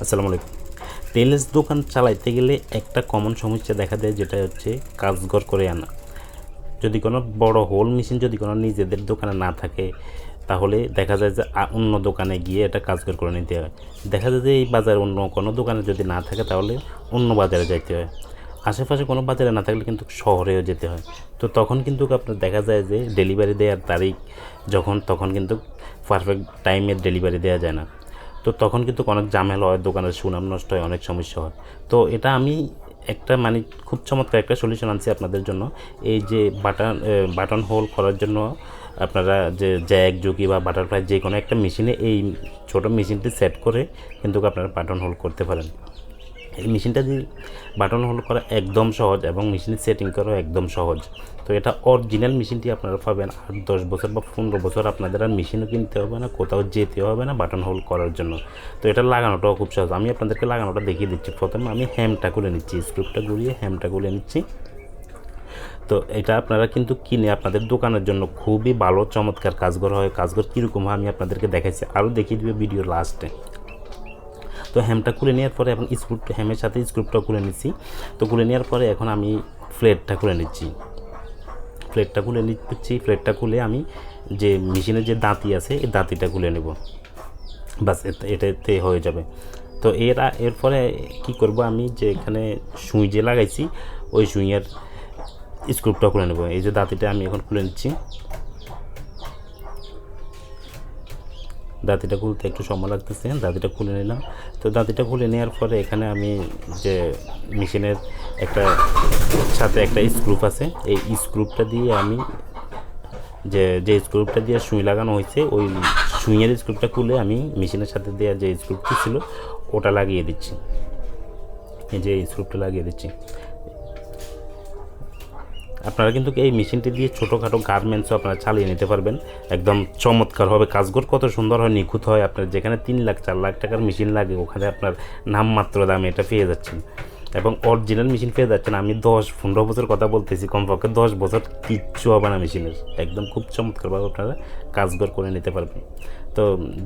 আসসালামু আলাইকুম। টেলস দোকান চালাইতে গেলে একটা কমন সমস্যা দেখা দেয় যেটা হচ্ছে কাজঘর করে আনা। যদি কোনো বড় হোল মেশিন যদি কোনো নিজেদের দোকানে না থাকে, তাহলে দেখা যায় যে অন্য দোকানে গিয়ে এটা কাজঘর করে নিতে হয়। দেখা যায় যে, এই বাজারে অন্য কোনো দোকানে যদি না থাকে, তাহলে অন্য বাজারে যাইতে হয়। আশেপাশে কোনো বাজারে না থাকলে কিন্তু শহরেও যেতে হয়। তো তখন কিন্তু আপনার দেখা যায় যে ডেলিভারি দেওয়ার তারিখ যখন, তখন কিন্তু পারফেক্ট টাইমে ডেলিভারি দেওয়া যায় না। তো তখন কিন্তু অনেক ঝামেলা হয়, দোকানের সুনাম নষ্ট হয়, অনেক সমস্যা হয়। তো এটা আমি একটা মানে খুব চমৎকার একটা সলিউশন আনছি আপনাদের জন্য। এই যে বাটন বাটন হোল করার জন্য আপনারা যে জ্যাক জুকি বা বাটারফ্লাই যে কোনো একটা মেশিনে এই ছোটো মেশিনটি সেট করে কিন্তু আপনারা বাটন হোল করতে পারেন। এই মেশিনটা দিয়ে বাটন হোল করা একদম সহজ এবং মেশিনের সেটিং করা একদম সহজ। তো এটা অরিজিনাল মেশিনটি আপনারা পাবেন আট, দশ বছর বা পনেরো বছর আপনাদের আর মেশিনও কিনতে হবে না, কোথাও যেতে হবে না বাটন হোল করার জন্য। তো এটা লাগানোটাও খুব সহজ। আমি আপনাদেরকে লাগানোটা দেখিয়ে দিচ্ছি। প্রথমে আমি হ্যামটা খুলে নিচ্ছি স্ক্রুপটা ঘুরিয়ে হ্যামটা খুলে নিচ্ছি। তো এটা আপনারা কিন্তু কিনে আপনাদের দোকানের জন্য খুবই ভালো, চমৎকার কাজঘর হয়। কাজঘর কীরকম হয় আমি আপনাদেরকে দেখাইছি আরও দেখিয়ে দিবে ভিডিও লাস্টে তো হ্যামটা খুলে নেওয়ার পরে এখন স্ক্রুপ হ্যামের সাথে স্ক্রুপটা খুলে নিচ্ছি। তো খুলে নেওয়ার পরে এখন আমি ফ্লেটটা খুলে নিচ্ছি। ফ্লেটটা খুলে নিচ্ছি ফ্লেটটা খুলে আমি যে মেশিনের যে দাঁতি আছে, এই দাঁতিটা খুলে নেব। বাস এটাতে হয়ে যাবে। তো এরা এরপরে কি করব আমি, যে এখানে সুই যে লাগাইছি, ওই সুইয়ের স্ক্রুপটা খুলে নেব। এই যে দাঁতিটা আমি এখন খুলে নিচ্ছি। দাঁতিটা খুলতে একটু সময় লাগতেছে, দাঁতিটা খুলে নিলাম। তো দাঁতিটা খুলে নেওয়ার পরে এখানে আমি যে মেশিনের একটা সাথে একটা স্ক্রুপ আছে, এই স্ক্রুপটা দিয়ে আমি যে যে স্ক্রুপটা দিয়ে সুই লাগানো হয়েছে, ওই সুইয়ের স্ক্রুপটা খুলে আমি মেশিনের সাথে দেওয়া যে স্ক্রুপটি ছিল, ওটা লাগিয়ে দিচ্ছি। এই যে স্ক্রুপটা লাগিয়ে দিচ্ছি। আপনারা কিন্তু এই মেশিনটি দিয়ে ছোটোখাটো গার্মেন্টসও আপনারা চালিয়ে নিতে পারবেন। একদম চমৎকার হবে কাজগর কত সুন্দর হয়, নিখুঁত হয়। আপনার যেখানে তিন লাখ, চার লাখ টাকার মেশিন লাগে, ওখানে আপনার নামমাত্র দামে এটা পেয়ে যাচ্ছেন। এবং অরিজিনাল মেশিন পেয়ে যাচ্ছেন। আমি দশ, পনেরো বছর কথা বলতেছি, কমপক্ষে দশ বছর কিচ্ছু হবে না মেশিনের একদম খুব চমৎকারভাবে আপনারা কাজগর করে নিতে পারবেন। তো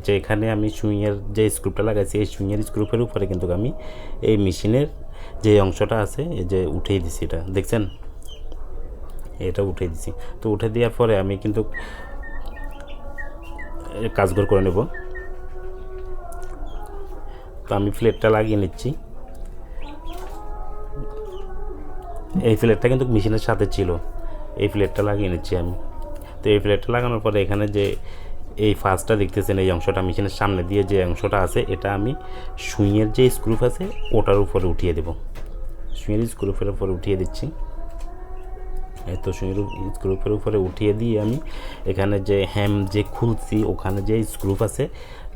যেখানে আমি সুইংয়ের যে স্ক্রুপটা লাগাইছি, এই সুইংয়ের স্ক্রুপের উপরে কিন্তু আমি এই মেশিনের যে অংশটা আছে, এই যে উঠিয়ে দিছি এটা। দেখছেন? এটা উঠে দিছি। তো উঠে দেওয়ার পরে আমি কিন্তু কাজঘর করে নেব। তো আমি প্লেটটা লাগিয়ে নিচ্ছি। এই প্লেটটা কিন্তু মেশিনের সাথে ছিল। এই প্লেটটা লাগিয়ে নিচ্ছি আমি। তো এই প্লেটটা লাগানোর পরে এখানে যে এই ফার্স্টটা দেখতেছেন, এই অংশটা মেশিনের সামনে দিয়ে যে অংশটা আছে, এটা আমি সুইয়ের যে স্ক্রুপ আছে, ওটার উপরে উঠিয়ে দেব। সুইয়ের স্ক্রুপের উপরে উঠিয়ে দিচ্ছি। এই তো স্ক্রুপের উপরে উঠিয়ে দিয়ে আমি এখানে যে হ্যাম যে খুলছি, ওখানে যে স্ক্রুপ আছে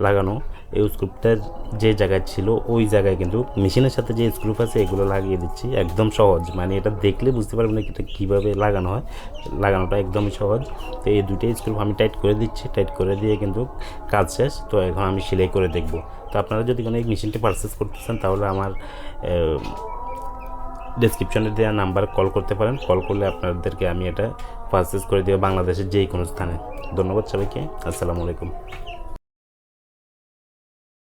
লাগানো, এই স্ক্রুপটার যে জায়গায় ছিল, ওই জায়গায় কিন্তু মেশিনের সাথে যে স্ক্রুপ আছে, এগুলো লাগিয়ে দিচ্ছি। একদম সহজ। মানে এটা দেখলে বুঝতে পারবেন এটা কীভাবে লাগানো হয়। লাগানোটা একদমই সহজ। তো এই দুইটাই স্ক্রুপ আমি টাইট করে দিচ্ছি। টাইট করে দিয়ে কিন্তু কাজ শেষ। তো এখন আমি সেলাই করে দেখব। তো আপনারা যদি কোনো এই মেশিনটি পারচেস করতে চান, তাহলে আমার ডেসক্রিপশনে দেওয়া নাম্বার কল করতে পারেন। কল করলে আপনাদেরকে আমি এটা পারচেস করে দেবো বাংলাদেশের যে কোনো স্থানে। ধন্যবাদ সবাইকে। আসসালামু আলাইকুম।